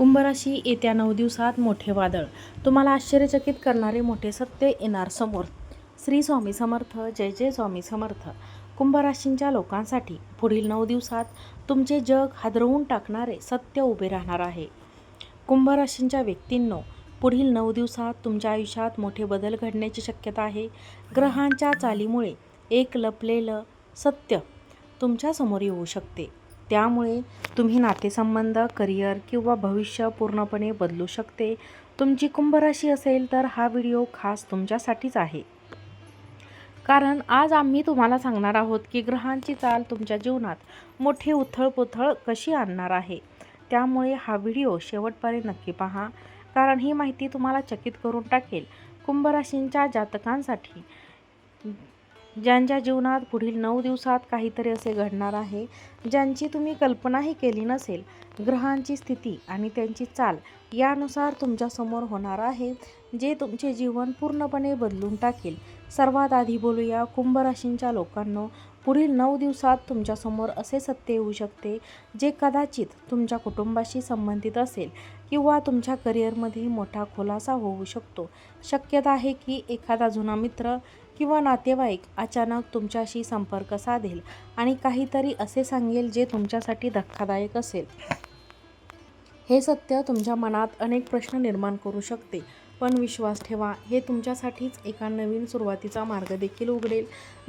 कुंभराशी येत्या नऊ दिवसात मोठे वादळ. तुम्हाला आश्चर्यचकित करणारे मोठे सत्य येणार समोर. श्री स्वामी समर्थ जय जय स्वामी समर्थ. कुंभराशींच्या लोकांसाठी पुढील नऊ दिवसात तुमचे जग हादरवून टाकणारे सत्य उभे राहणार आहे. कुंभराशींच्या व्यक्तींनो पुढील नऊ दिवसात तुमच्या आयुष्यात मोठे बदल घडण्याची शक्यता आहे. ग्रहांच्या चालीमुळे एक लपलेलं सत्य तुमच्यासमोर येऊ शकते. त्यामुळे तुम्ही नातेसंबंध करिअर किंवा भविष्य पूर्णपणे बदलू शकते. तुमची कुंभराशी असेल तर हा व्हिडिओ खास तुमच्यासाठीच आहे. कारण आज आम्ही तुम्हाला सांगणार आहोत की ग्रहांची चाल तुमच्या जीवनात मोठी उथळपुथळ कशी आणणार आहे. त्यामुळे हा व्हिडिओ शेवटपर्यंत नक्की पहा. कारण ही माहिती तुम्हाला चकित करून टाकेल. कुंभराशींच्या जातकांसाठी ज्यांच्या जीवनात पुढील नऊ दिवसात काहीतरी असे घडणार आहे ज्यांची तुम्ही कल्पनाही केली नसेल ग्रहांची स्थिती आणि त्यांची चाल यानुसार तुमच्यासमोर होणार आहे जे तुमचे जीवन पूर्णपणे बदलून टाकेल. सर्वात आधी बोलूया कुंभ राशींच्या लोकांनो पुढील नऊ दिवसात तुमच्यासमोर असे सत्य येऊ शकते जे कदाचित तुमच्या कुटुंबाशी संबंधित असेल किंवा तुमच्या करिअरमध्ये मोठा खुलासा होऊ शकतो. शक्यता आहे की एखादा जुना मित्र किंवा नातेवाईक अचानक तुमच्याशी संपर्क साधेल आणि काहीतरी असे सांगेल जे तुमच्यासाठी धक्कादायक असेल. हे सत्य तुमच्या मनात अनेक प्रश्न निर्माण करू शकते. पण विश्वास ठेवा हे तुमच्यासाठीच एका नवीन सुरुवातीचा मार्ग देखील उघडेल.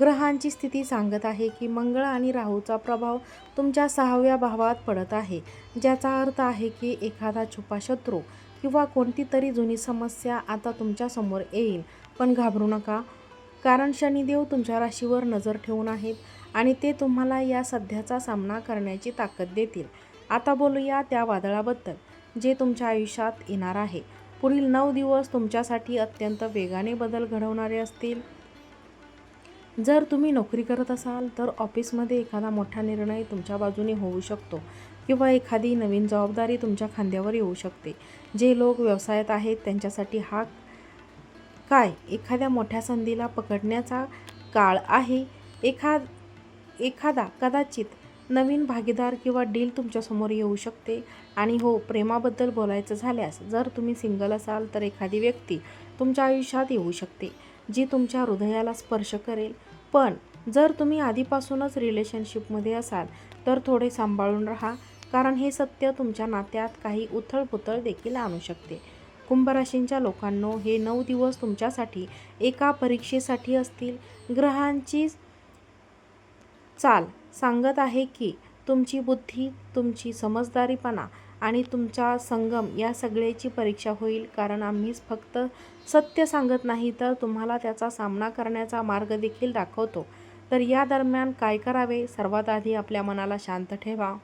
ग्रहांची स्थिती सांगत आहे की मंगळ आणि राहूचा प्रभाव तुमच्या सहाव्या भावात पडत आहे ज्याचा अर्थ आहे की एखादा छुपा शत्रू किंवा कोणती तरी जुनी समस्या आता तुमच्यासमोर येईल. पण घाबरू नका कारण शनिदेव तुमच्या राशीवर नजर ठेवून आहेत आणि ते तुम्हाला या सध्याचा सामना करण्याची ताकद देतील. आता बोलूया त्या वादळाबद्दल जे तुमच्या आयुष्यात येणार आहे. पुढील नऊ दिवस तुमच्यासाठी अत्यंत वेगाने बदल घडवणारे असतील. जर तुम्ही नोकरी करत असाल तर ऑफिसमध्ये एखादा मोठा निर्णय तुमच्या बाजूने होऊ शकतो किंवा एखादी नवीन जबाबदारी तुमच्या खांद्यावर येऊ शकते. जे लोक व्यवसायात आहेत त्यांच्यासाठी हा काय? एखाद्या मोठ्या संधीला पकडण्याचा काळ आहे. एखाद एखादा कदाचित नवीन भागीदार किंवा डील तुमच्यासमोर येऊ शकते. आणि हो प्रेमाबद्दल बोलायचं झाल्यास जर तुम्ही सिंगल असाल तर एखादी व्यक्ती तुमच्या आयुष्यात येऊ शकते जी तुमच्या हृदयाला स्पर्श करेल. पण जर तुम्ही आधीपासूनच रिलेशनशिपमध्ये असाल तर थोडे सांभाळून राहा कारण हे सत्य तुमच्या नात्यात काही उथळपुथळ देखील आणू शकते. कुंभराशींच्या लोकांनो हे नऊ दिवस तुमच्यासाठी एका परीक्षेसाठी असतील. ग्रहांची चाल सांगत आहे की तुमची बुद्धी तुमची समजदारीपणा आणि तुमचा संगम या सगळ्याची परीक्षा होईल. कारण आम्हीच फक्त सत्य सांगत नाही तर तुम्हाला त्याचा सामना करण्याचा मार्ग देखील दाखवतो. तर या दरम्यान काय करावे? सर्वात आधी आपल्या मनाला शांत ठेवा.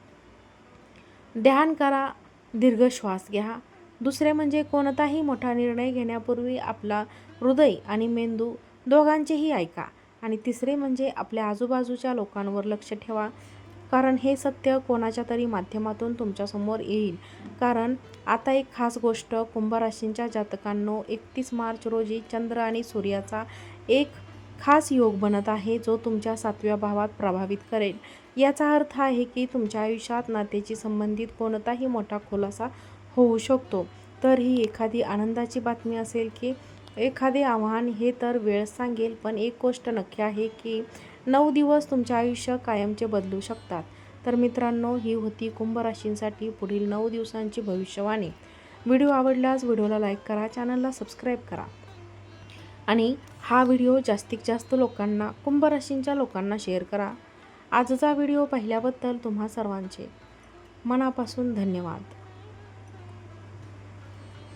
ध्यान करा. दीर्घ श्वास घ्या. दुसरे म्हणजे कोणताही मोठा निर्णय घेण्यापूर्वी आपला हृदय आणि मेंदू दोघांचेही ऐका. आणि तिसरे म्हणजे आपल्या आजूबाजूच्या लोकांवर लक्ष ठेवा. कारण हे सत्य कोणाच्या तरी माध्यमातून तुमच्यासमोर येईल. कारण आता एक खास गोष्ट कुंभराशींच्या जातकांनो एकतीस मार्च रोजी चंद्र आणि सूर्याचा एक खास योग बनत आहे जो तुमच्या सातव्या भावात प्रभावित करेल. याचा अर्थ आहे की तुमच्या आयुष्यात नातेची संबंधित कोणताही मोठा खुलासा होऊ शकतो. तर ही एखादी आनंदाची बातमी असेल की एखादे आव्हान हे तर वेळ सांगेल पण एक गोष्ट नक्की आहे की नऊ दिवस तुमचे आयुष्य कायमचे बदलू शकतात. तर मित्रांनो ही होती कुंभ राशींसाठी पुढील नऊ दिवसांची भविष्यवाणी. व्हिडिओ आवडल्यास व्हिडिओला लाईक करा चॅनलला सबस्क्राईब करा. आणि हा व्हिडिओ जास्तीत जास्त लोकांना कुंभ राशींच्या लोकांना शेअर करा. आजचा व्हिडिओ पाहिल्याबद्दल तुम्हा सर्वांचे मनापासून धन्यवाद.